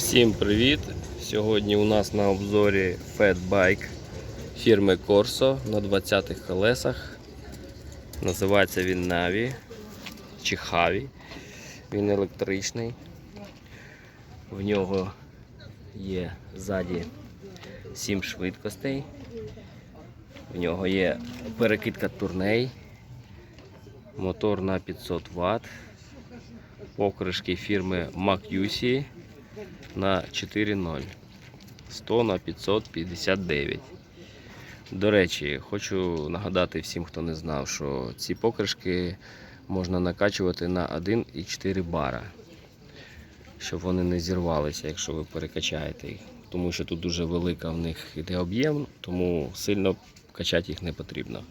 Всім привіт! Сьогодні у нас на обзорі Fatbike фірми Corso на 20-х колесах. Називається він Navi чи Javi. Він електричний. В нього є ззаді 7 швидкостей. В нього є перекидка турней, мотор на 500 Вт, покришки фірми MacUsi на 4.0 100 на 559. До речі, хочу нагадати всім, хто не знав, що ці покришки можна накачувати на 1,4 бара, щоб вони не зірвалися, якщо ви перекачаєте їх. Тому що тут дуже велика в них іде об'єм, тому сильно качати їх не потрібно.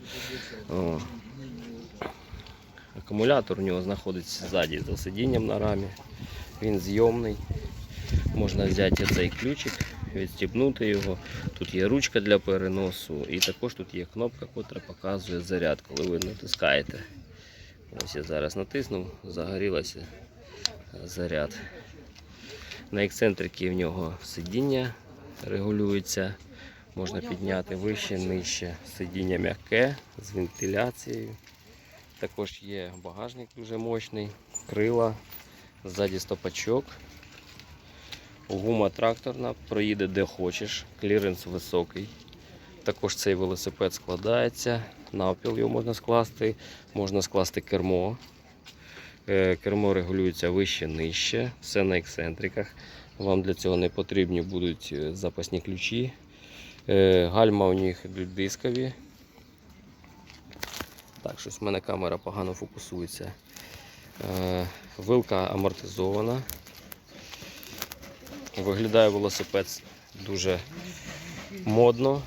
Акумулятор у нього знаходиться ззаді за сидінням на рамі. Він зйомний. Можна взяти цей ключик, відстібнути його. Тут є ручка для переносу і також тут є кнопка, яка показує заряд, коли ви натискаєте. Ось я зараз натиснув, загорілося заряд. На ексцентрики в нього сидіння регулюється. Можна підняти вище, нижче. Сидіння м'яке з вентиляцією. Також є багажник дуже мощний, крила, ззаді стопачок. Гума тракторна, проїде де хочеш, кліренс високий. Також цей велосипед складається, навпіл його можна скласти, можна скласти кермо. Е, Кермо регулюється вище, нижче, все на ексцентриках. Вам для цього не потрібні будуть е, запасні ключі. Е, Гальма у них дискові. Так, щось в мене камера погано фокусується. Вилка амортизована. Виглядає велосипед дуже модно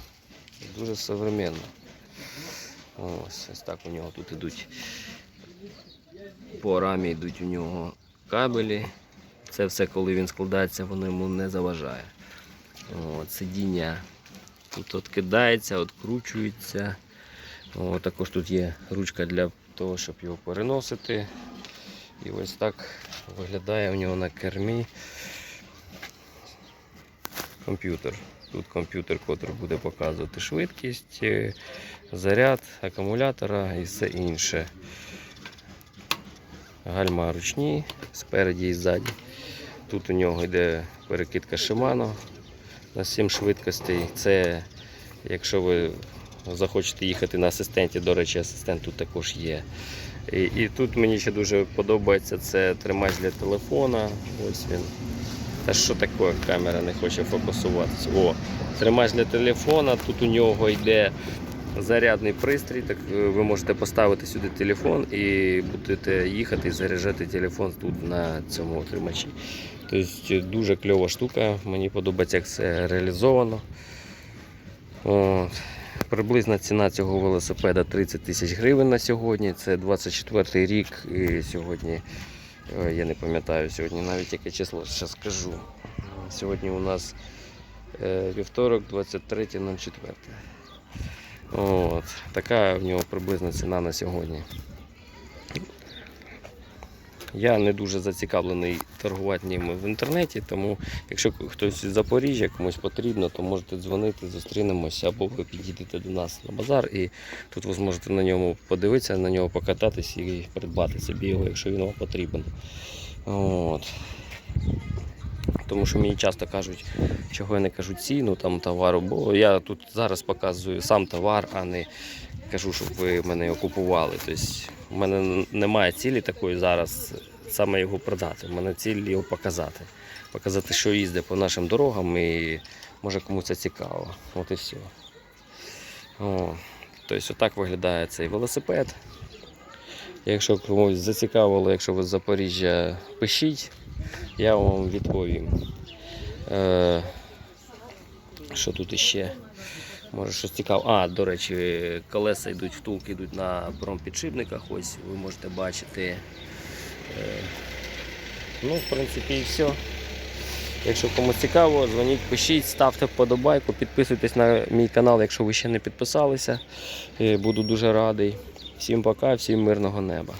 і дуже современно. Ось, ось так у нього тут ідуть. По рамі йдуть у нього кабелі. Це все, коли він складається, воно йому не заважає. От, сидіння тут відкидається, відкручується. О, також тут є ручка для того, щоб його переносити. І ось так виглядає у нього на кермі комп'ютер. Тут комп'ютер, який буде показувати швидкість, е, заряд акумулятора і все інше. Гальма ручні спереді і ззаді. Тут у нього йде перекидка Shimano на 7 швидкостей. Це якщо ви захочете їхати на асистенті, до речі, асистент тут також є. І, і тут мені ще дуже подобається це тримач для телефона. Ось він. Та що таке, камера не хоче фокусуватися. О, тримач для телефона, тут у нього йде зарядний пристрій, так е, ви можете поставити сюди телефон і будете їхати і заряджати телефон тут на цьому тримачі. Тобто дуже кльова штука, мені подобається, як це реалізовано. От. Приблизна ціна цього велосипеда 30 тисяч гривень на сьогодні. Це 24 рік і сьогодні, я не пам'ятаю сьогодні навіть яке число, зараз скажу. Сьогодні у нас е, вівторок 23.04. От, така в нього приблизна ціна на сьогодні. Я не дуже зацікавлений торгувати ними в інтернеті, тому якщо хтось з Запоріжжя комусь потрібно, то можете дзвонити, зустрінемося або ви підійдете до нас на базар і тут ви зможете на ньому подивитися, на нього покататись і придбати собі його, якщо він вам потрібен. От. Тому що мені часто кажуть, чого я не кажу ціну там товару, бо я тут зараз показую сам товар, а не кажу, щоб ви мене його купували. Тобто, у мене немає цілі такої зараз саме його продати. У мене ціль його показати. Показати, що їздить по нашим дорогам і може комусь це цікаво. От і все. О, тобто, отак виглядає цей велосипед. Якщо комусь зацікавило, якщо ви з Запоріжжя, пишіть, я вам відповім. Е, що тут іще? Може щось цікаве. А, до речі, колеса йдуть, втулки йдуть на бромпідшипниках. Ось ви можете бачити. Е, ну, в принципі, і все. Якщо комусь цікаво, дзвоніть, пишіть, ставте вподобайку, підписуйтесь на мій канал, якщо ви ще не підписалися. Е, Буду дуже радий. Всім пока, всім мирного неба.